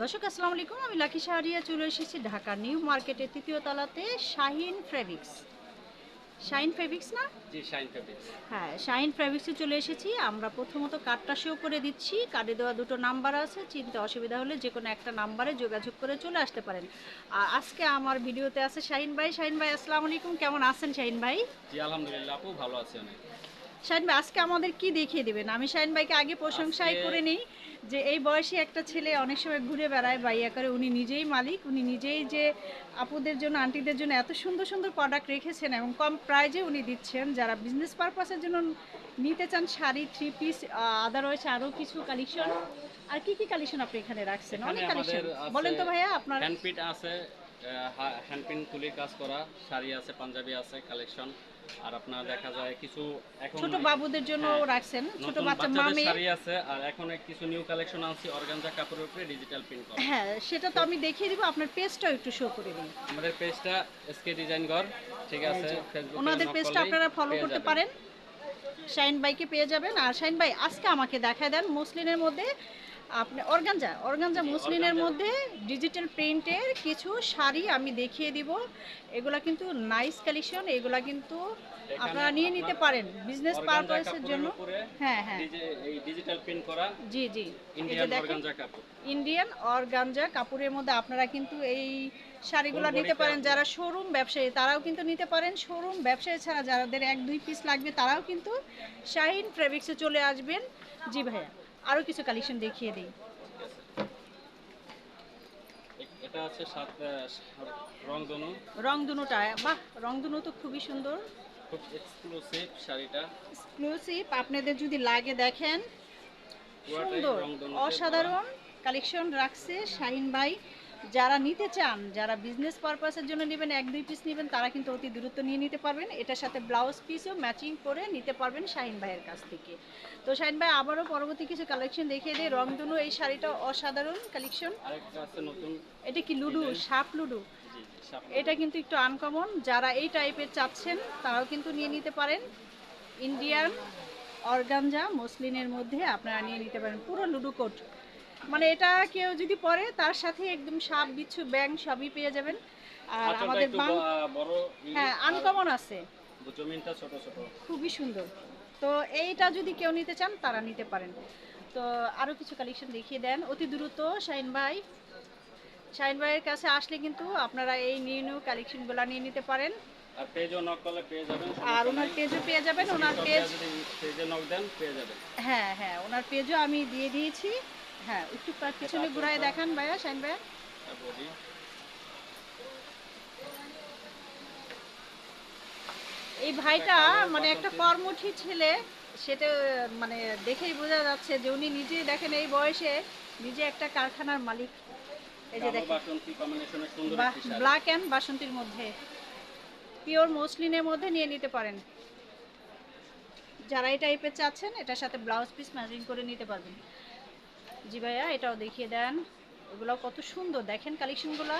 দর্শক আসসালামু আলাইকুম। আমি লাকি শাহরিয়া চলে এসেছি ঢাকা নিউ মার্কেটের তৃতীয় তলাতে শাহিন ফেব্রিক্স। শাহিন ফেব্রিক্স না? জি শাইন ফেব্রিক্স। হ্যাঁ শাহিন ফেব্রিক্সে চলে এসেছি। আমরা প্রথমত কার্ডটা শো করে দিচ্ছি। কার্ডে দেওয়া দুটো নাম্বার আছে। চিনতে অসুবিধা হলে যে কোনো একটা নাম্বারে যোগাযোগ করে চলে আসতে পারেন। আর আজকে আমার ভিডিওতে আছে শাহিন ভাই। শাহিন ভাই আসসালামু আলাইকুম। কেমন আছেন শাহিন ভাই? জি আলহামদুলিল্লাহ আপু ভালো আছি অনেক। শাহিন ভাই আজকে আমাদের কি দেখিয়ে দিবেন? আমি শাহিন ভাইকে আগে প্রশংসাই করে নিই যে এই বয়সে একটা ছেলে অনেক সময় ঘুরে বেড়ায় বাইয়া করে উনি নিজেই মালিক উনি নিজেই যে আপুদের জন্য আন্টিদের জন্য এত সুন্দর সুন্দর প্রোডাক্ট রেখেছেন এবং কম প্রাইজে উনি দিচ্ছেন। যারা বিজনেস পারপাসের জন্য নিতে চান শাড়ি থ্রি পিস আদারওয়াইজ আরও কিছু কালেকশন আর কি কি কালেকশন আপনি এখানে রাখছেন? অনেক কালেকশন বলেন তো ভাইয়া আপনার হ্যান্ডপিট আছে হ্যান্ডপিন তুলির কাজ করা শাড়ি আছে পাঞ্জাবি আছে কালেকশন আর আপনার দেখা যায় কিছু এখন ছোট বাবুদের জন্য হ্যাঁ, রাখছেন ছোট বাচ্চা বাচ্চাদের মামে। শাড়ি আছে আর এখন কিছু নিউ কালেকশন আনছি অর্গানজা কাপড়ের উপরে ডিজিটাল প্রিন্ট করা। হ্যাঁ সেটা তো আমি দেখিয়ে দিব আপনার পেজটাও একটু শো করে দিন। আমাদের পেজটা এসকে ডিজাইন ঘর ঠিক আছে ফেসবুকে ওনাদের পেজটা আপনারা ফলো করতে পারেন। শাইন ভাইকে পেয়ে যাবেন। আর শাইন ভাই আজকে আমাকে দেখায় দেন মুসলিনের মধ্যে আপনি অর্গানজা অর্গানজা মুসলিনের মধ্যে ডিজিটাল প্রিন্টের কিছু শাড়ি আমি দেখিয়ে দিব। এগুলা কিন্তু নাইস কালেকশন এগুলা কিন্তু আপনারা নিয়ে নিতে পারেন বিজনেস পারপাসের জন্য। হ্যাঁ হ্যাঁ। ডিজিটাল প্রিন্ট করা জি জি। ইন্ডিয়ান অর্গানজা কাপড়ের মধ্যে আপনারা কিন্তু এই শাড়িগুলো নিতে পারেন। যারা শোরুম ব্যবসায়ী তারাও কিন্তু নিতে পারেন। শোরুম ব্যবসায়ী ছাড়া যাদের এক দুই পিস লাগবে তারাও কিন্তু শাহিন ফেব্রিক্সে চলে আসবেন। জি ভাইয়া। আরও কিছু কালেকশন দেখিয়ে দিই। এটা আছে সাত রংধনু। রংধনুটা বাহ রংধনু তো খুবই সুন্দর। খুব এক্সক্লুসিভ শাড়িটা। এক্সক্লুসিভ আপনাদের যদি লাগে দেখেন। সুন্দর অসাধারণ কালেকশন রাখছে শাহিন ভাই। যারা নিতে চান যারা বিজনেস পারপাসের জন্য নেবেন এক দুই পিস নেবেন তারা কিন্তু অতি দ্রুত নিয়ে নিতে পারবেন। এটার সাথে ব্লাউজ পিসও ম্যাচিং করে নিতে পারবেন শাহিন ভাইয়ের কাছ থেকে। তো শাহিন ভাই আবারও পরবর্তী কিছু কালেকশন দেখিয়ে দিই। রংধনু এই শাড়িটা অসাধারণ কালেকশন এটা কি লুডু? সাপ লুডু? এটা কিন্তু একটু আনকমন যারা এই টাইপের চাচ্ছেন তারাও কিন্তু নিয়ে নিতে পারেন। ইন্ডিয়ান অর্গানজা মসলিনের মধ্যে আপনারা নিয়ে নিতে পারেন। পুরো লুডু কোট। মানে এটা কেউ যদি পরে তার সাথে একদম সাপ বিচ্ছু ব্যাং সবই পেয়ে যাবেন। আর আমাদের বড় ই, হ্যাঁ আনকমন আছে। জমিনটা ছোট ছোট। খুবই সুন্দর। তো এইটা যদি কেউ নিতে চান তারা নিতে পারেন। তো আরও কিছু কালেকশন দেখিয়ে দেন। অতি দ্রুত শাইন ভাই। শাইন ভাইয়ের কাছে আসলে কিন্তু আপনারা এই নিউ নিউ কালেকশনগুলো নিয়ে নিতে পারেন। আর পেজও নক করলে পেয়ে যাবেন আর ওনার পেজও পেয়ে যাবেন ওনার পেজ যদি পেজে নক দেন পেয়ে যাবেন। হ্যাঁ হ্যাঁ ওনার পেজও আমি দিয়ে দিয়েছি। হ্যাঁ একটু তার পিছনে ঘুরায় দেখান ভাইয়া শাইন ভাইয়া। এই ভাইটা মানে একটা। কর্মঠী ছেলে সেটা মানে দেখেই বোঝা যাচ্ছে যে উনি নিজে দেখেন এই বয়সে নিজে একটা কারখানার মালিক। এই যে দেখেন। ব্ল্যাক অ্যান্ড বাসন্তীর মধ্যে। পিওর মসলিনের মধ্যে নিয়ে নিতে পারেন। যারা এই টাইপের চাচ্ছেন এটার সাথে ব্লাউজ পিস ম্যাচিং করে নিতে পারবেন। জি ভাইয়া এটাও দেখিয়ে দেন। এগুলো কত সুন্দর। দেখেন কালেকশনগুলো।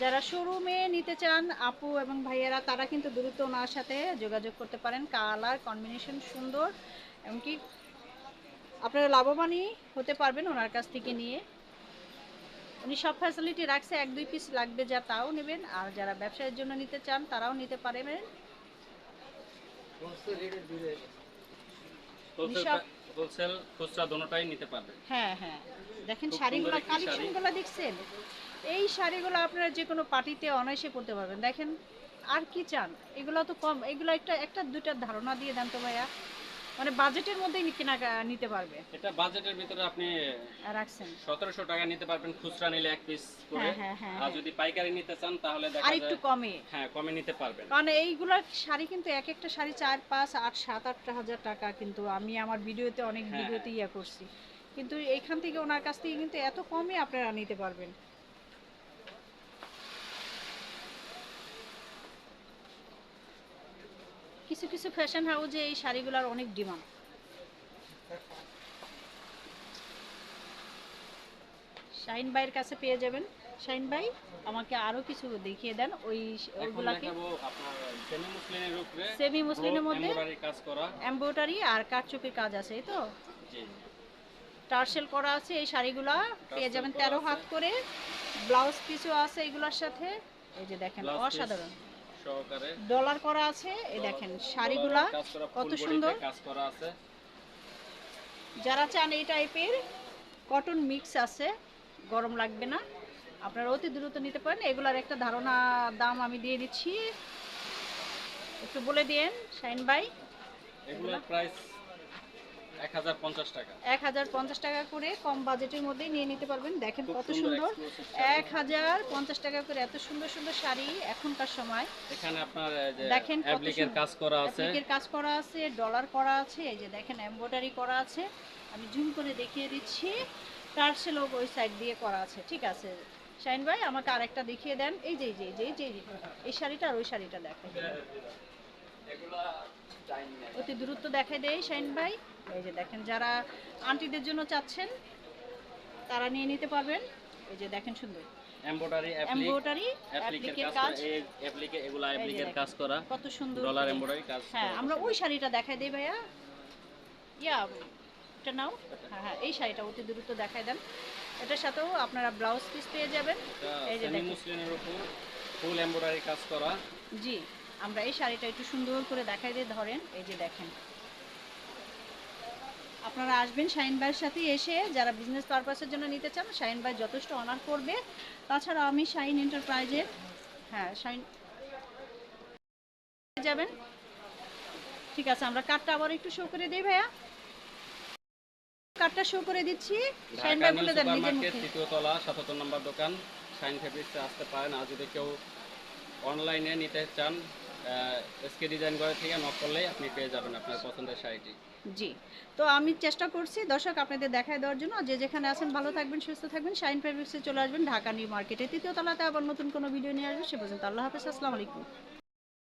যারা শোরুমে নিতে চান আপু এবং ভাইয়েরা তারা কিন্তু দ্রুত ওনার সাথে যোগাযোগ করতে পারেন। কালার কম্বিনেশন সুন্দর এমনকি আপনারা লাভবানই হতে পারবেন ওনার কাছ থেকে নিয়ে। উনি সব ফ্যাসিলিটি রাখছে এক দুই পিস লাগবে যা তাও নেবেন। আর যারা ব্যবসায়ের জন্য নিতে চান তারাও নিতে পারবেন। বিশাল- হোলসেল খুচরা দোনোটাই নিতে পারবেন হ্যাঁ হ্যাঁ। দেখেন শাড়িগুলো শাড়ি। কালেকশনগুলো দেখছেন? এই শাড়িগুলো আপনারা যে কোনো পার্টিতে অনায়াসে পড়তে পারবেন। দেখেন আর কি চান? এগুলো তো কম এগুলো একটা একটা দুইটা ধারণা দিয়ে দেন তো ভাইয়া। মানে বাজেটের মধ্যেই কিনা নিতে পারবে। এটা বাজেটের ভিতরে আপনি রাখছেন। সতেরোশো টাকা নিতে পারবেন খুচরা নিলে এক পিস করে। হ্যাঁ, হ্যাঁ, হ্যাঁ, আর। যদি পাইকারি নিতে চান তাহলে দেখা আর যায় একটু কমে। হ্যাঁ কমে নিতে পারবেন। কারণ এইগুলো শাড়ি কিন্তু এক একটা শাড়ি চার পাঁচ আট সাত আট হাজার টাকা কিন্তু আমি আমার ভিডিওতে অনেক ভিডিওতে ইয়া করছি। কিন্তু এইখান থেকে ওনার কাছ থেকে কিন্তু এত কমে আপনারা নিতে পারবেন। কিছু কিছু ফ্যাশন হাউজে এই শাড়িগুলোর অনেক ডিমান্ড শাইন ভাইয়ের কাছে পেয়ে যাবেন। শাইন ভাই আমাকে আরও কিছু দেখিয়ে দেন ওই ওইগুলাকে সেমি মুসলিনের মধ্যে এমব্রয়ডারি আর কারচুপির কাজ আছে এই তো? টার্সেল করা আছে এই শাড়িগুলা পেয়ে যাবেন তেরো হাত করে। ব্লাউজ পিসও আছে এগুলোর সাথে। এই যে দেখেন অসাধারণ। ডলার করা আছে এই দেখেন শাড়িগুলা কত সুন্দর। যারা চান এই টাইপের কটন মিক্স আছে গরম লাগবে না আপনারা অতি দ্রুত নিতে পারেন। এগুলার একটা ধারণা দাম আমি দিয়ে দিচ্ছি। একটু বলে দিন শাইন ভাই। এগুলোর প্রাইস এক হাজার পঞ্চাশ টাকা। করে কম বাজেটের মধ্যেই নিয়ে নিতে পারবেন। দেখেন কত সুন্দর এক হাজার পঞ্চাশ টাকা করে এত সুন্দর সুন্দর শাড়ি এখনকার সময়। এখানে আপনার দেখেন কত অ্যাপ্লিকের সুন্দর। কাজ করা আছে। অ্যাপ্লিকের কাজ করা আছে ডলার করা আছে এই যে দেখেন এমব্রয়ডারি করা আছে। আমি জুম করে দেখিয়ে দিচ্ছি। টার্সেলও ওই সাইড দিয়ে করা আছে ঠিক আছে? শাইন ভাই আমাকে আরেকটা দেখিয়ে দেন। এই যে এই যে এই যে এই যে এই শাড়িটা আর ওই শাড়িটা দেখেন অতি দ্রুত দেখাই দেয় শাইন ভাই। এই যে দেখেন যারা আন্টিদের জন্য চাচ্ছেন তারা নিয়ে নিতে পারবেন। এই যে দেখেন সুন্দর। এমব্রয়ডারি অ্যাপ্লিক এমব্রয়ডারি অ্যাপ্লিকের অ্যাপ্লিকের কাজ অ্যাপ্লিকে এগুলা এই অ্যাপ্লিকের কাজ করা। কত সুন্দর ডলার। এমব্রয়ডারি কাজ হ্যাঁ আমরা ওই শাড়িটা দেখাই দিই ভাইয়া। ইয়া এটা নাও। হ্যাঁ হ্যাঁ এই শাড়িটা অতি দ্রুত দেখাই দেন। এটার সাথেও আপনারা ব্লাউজ পিস পেয়ে যাবেন। এই যে। মুসলিনের উপর ফুল এমব্রয়ডারি কাজ করা। জি আমরা এই শাড়িটা একটু সুন্দর করে দেখাই দিয়ে ধরেন। এই যে দেখেন। আপনারা আসবেন শাইন ভাইয়ের সাথে এসে যারা বিজনেস পারপাসের জন্য নিতে চান শাইন ভাই যথেষ্ট অনার করবে। তাছাড়া আমি শাইন এন্টারপ্রাইজের হ্যাঁ শাইন যাবেন। ঠিক আছে আমরা কার্ডটা আবার একটু শো করে দিই ভাইয়া। কার্ডটা শো করে দিচ্ছি। শাইন ভাই বলে দেন নিজের মুখে। তৃতীয় তলা সাতাত্তর নম্বর দোকান। শাইন ফেব্রিক্সে আসতে পারেন। আর যদি কেউ অনলাইনে নিতে চান এসকে ডিজাইন করে থেকে নক করলেই আপনি পেয়ে যাবেন আপনার পছন্দের শাড়িটি। জি। তো আমি চেষ্টা করছি দর্শক আপনাদের দেখায় দেওয়ার জন্য। যে যেখানে আছেন ভালো থাকবেন, সুস্থ থাকবেন। শাইন ফেব্রিক্সে চলে আসবেন ঢাকা নিউ মার্কেটে তৃতীয় তলাতে আবার নতুন কোনো ভিডিও নিয়ে আসবেন সে পর্যন্ত আল্লাহ হাফেজ। আসসালামু আলাইকুম।